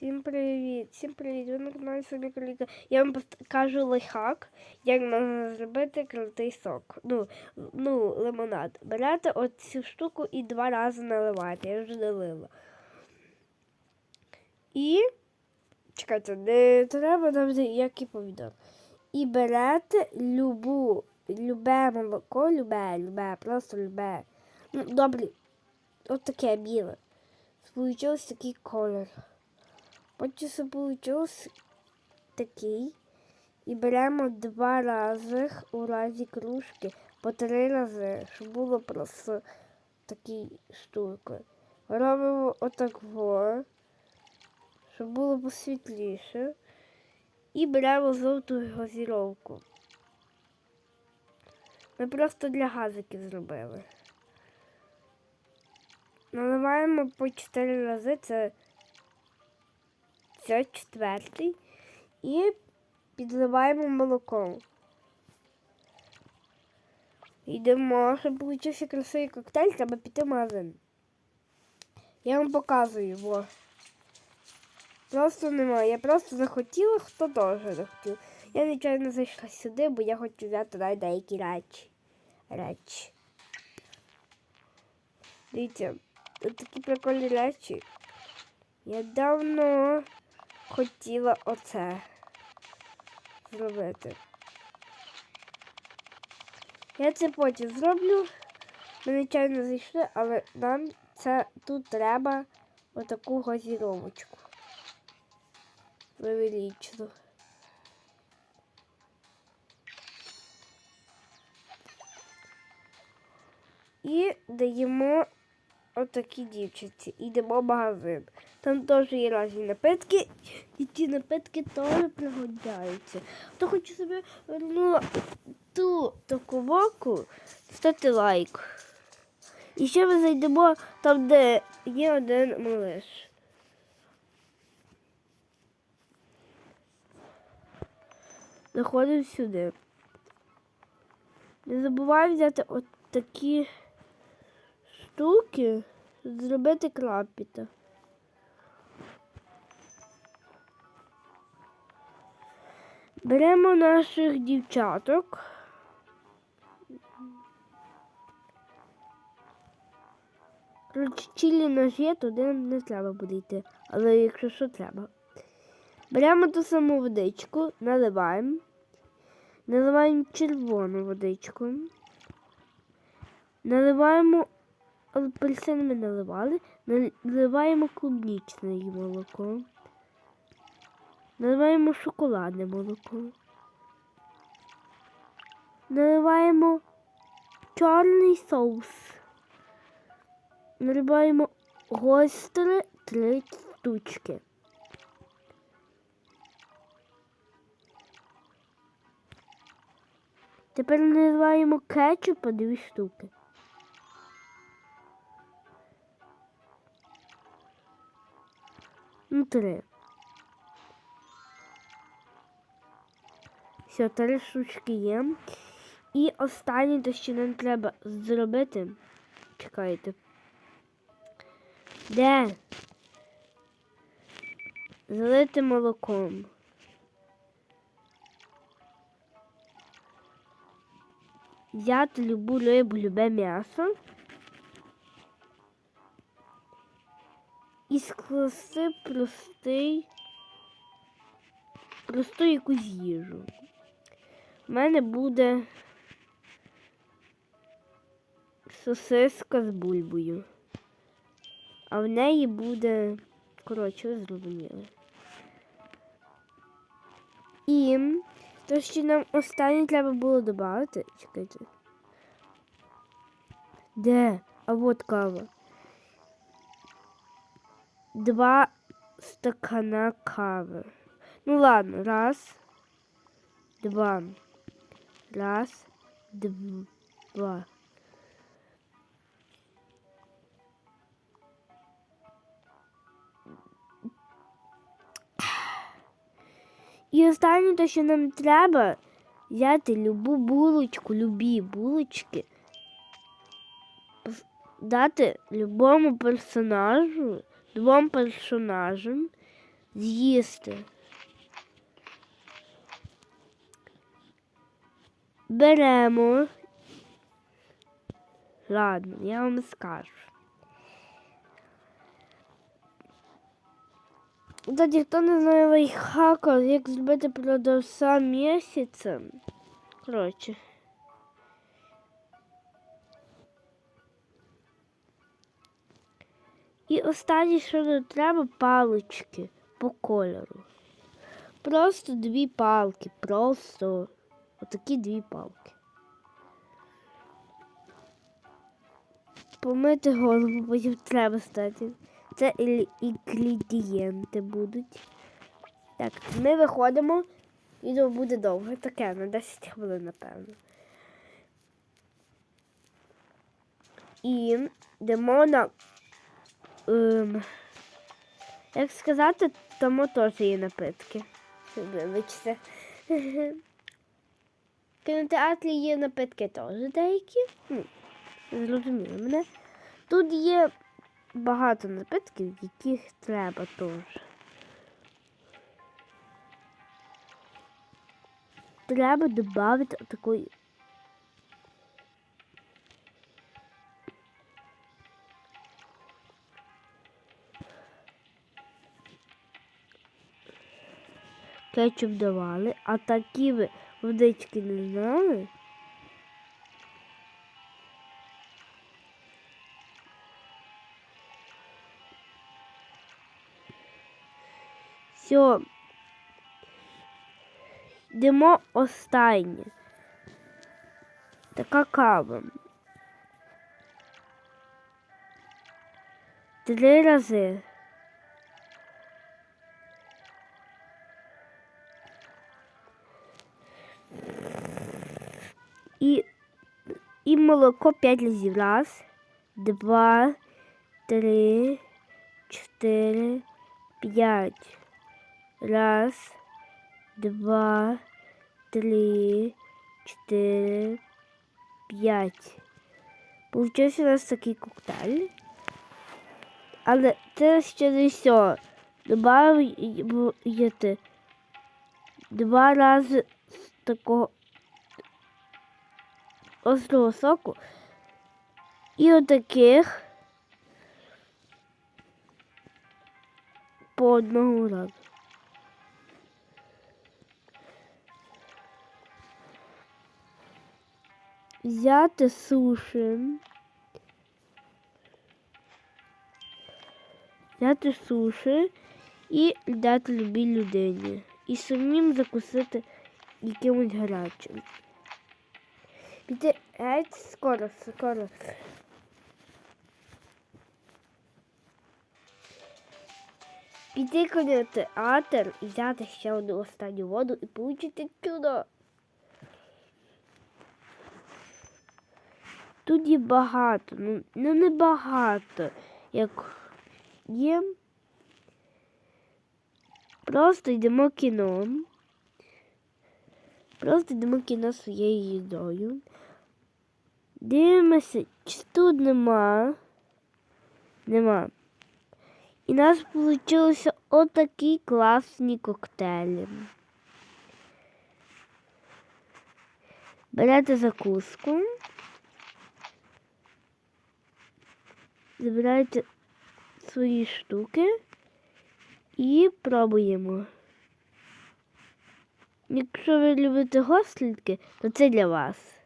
Всім привіт! Всім привіт! Ви на каналі Собі Кроліка. Я вам покажу лайфхак, як можна зробити крутий сок. Ну, ну, лимонад. Берете оцю штуку і два рази наливаєте. Я вже налила. І чекайте, не треба нам ніякий помідор. І берете любу, любе молоко, любе, любе, просто любе. Ну, добре, от таке біле. Получився такий колір. Потім получився такий. І беремо два рази у разі кружки по три рази, щоб було просто такі штуки. Робимо отак во, щоб було посвітліше. І беремо жовту газіровку. Ми просто для газиків зробили. Наливаємо по 4 рази, це, це четвертий. І підливаємо молоком. Йдемо, щоб получився красивий коктейль, треба піти в. Я вам показую, во. Просто немає. Я просто захотіла, хто теж захотів. Я нечайно зайшла сюди, бо я хочу взяти навіть деякі речі. Речі. Дивіться, тут такі прикольні речі. Я давно хотіла оце зробити. Я це потім зроблю. Ми нечайно зайшли, але нам це тут треба отаку газіровочку. Невеличну. І даємо отакі дівчинці. Йдемо в магазин. Там теж є різні напитки, і ті напитки теж пригодяються. То хочу собі вернула ту таку воку, ставте лайк. І ще ми зайдемо там, де є один малиш. Заходимо сюди. Не забувай взяти от такі штуки, зробити крапіта. Беремо наших дівчаток. Коротше, Чилі наш є, туди не треба буде йти. Але якщо що треба. Беремо ту саму водичку, наливаємо. Наливаємо червону водичку. Наливаємо апельсин ми наливали, наливаємо клубнічне молоко. Наливаємо шоколадне молоко. Наливаємо чорний соус. Наливаємо гостре три штучки. Тепер наливаємо кетчуп по дві штуки. Ну, три. Все, три штучки є. І останнє, те, що нам треба зробити. Чекайте. Де? Залити молоком. Взяти любу рибу, любе м'ясо. І скласти простий, просту якусь їжу. У мене буде сосиска з бульбою. А в неї буде, коротше, ви зрозуміли. І то, що нам останнє треба було додати. Чекайте. Де? А от кава. Два стакана кави. Ну ладно, раз, два. Раз, два. І останнє те, що нам треба, взяти любу булочку, любі булочки, дати любому персонажу, двом персонажам з'їсти. Беремо. Ладно, я вам скажу. Тоді, хто не знає лайфхака, як зробити продавця місяця. Коротше. І останнє, що нам треба, палички по кольору. Просто дві палки, просто отакі дві палки. Помити голову, потім треба стати. Це інгредієнти будуть. Так, ми виходимо. Відео буде довго, таке, на 10 хвилин, напевно. І йдемо на. Ем, як сказати, тому теж є напитки. Вибачте. Кінотеатрі є напитки теж деякі. Ну, зрозуміли мене. Тут є багато напитків, яких треба теж. Треба додати такої. Кетчуп давали, а такі ви водички не знали. Все. Йдемо останнє. Така кава. Три рази. І, і молоко п'ять разів. Раз, два, три, чотири, п'ять. Раз, два, три, чотири, п'ять. Получився у нас такий коктейль. Але це ще не все. Добавити два рази такого острого соку і отаких по одному разу. Взяти суші. Взяти суші і дати любій людині. І самим закусити якимось гарячим. Піти геть скоро, скоро. Піти коли театр і взяти ще одну останню воду і получити чудо. Тут є багато, ну, ну не багато, як є. Просто йдемо кіно. Просто йдемо кіно своєю їдою. Дивимося, чи тут нема. Нема. І нас вийшли отакі класні коктейлі. Берете закуску. Забираєте свої штуки і пробуємо. Якщо ви любите гостреньке, то це для вас.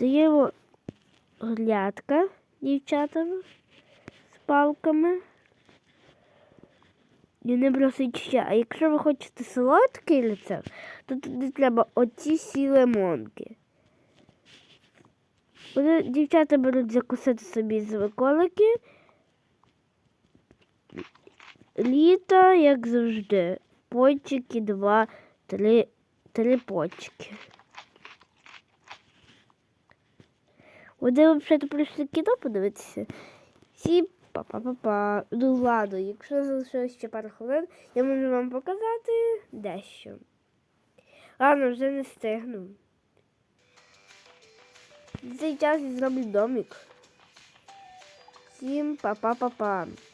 Даємо глядка дівчатам з палками. І не просить ще. А якщо ви хочете солодкий рецепт, то тоді треба оці сі лимонки. Вони дівчата беруть закусити собі з виколики. Літо, як завжди. Пончики, два, три, три почки. Вони взагалі прийшли кіно подивитися. Всім па-па-па-па. Ну ладно, якщо залишилось ще пару хвилин, я можу вам показати дещо. Ладно, вже не встигну. За цей час я зроблю домик. Всім па-па-па-па.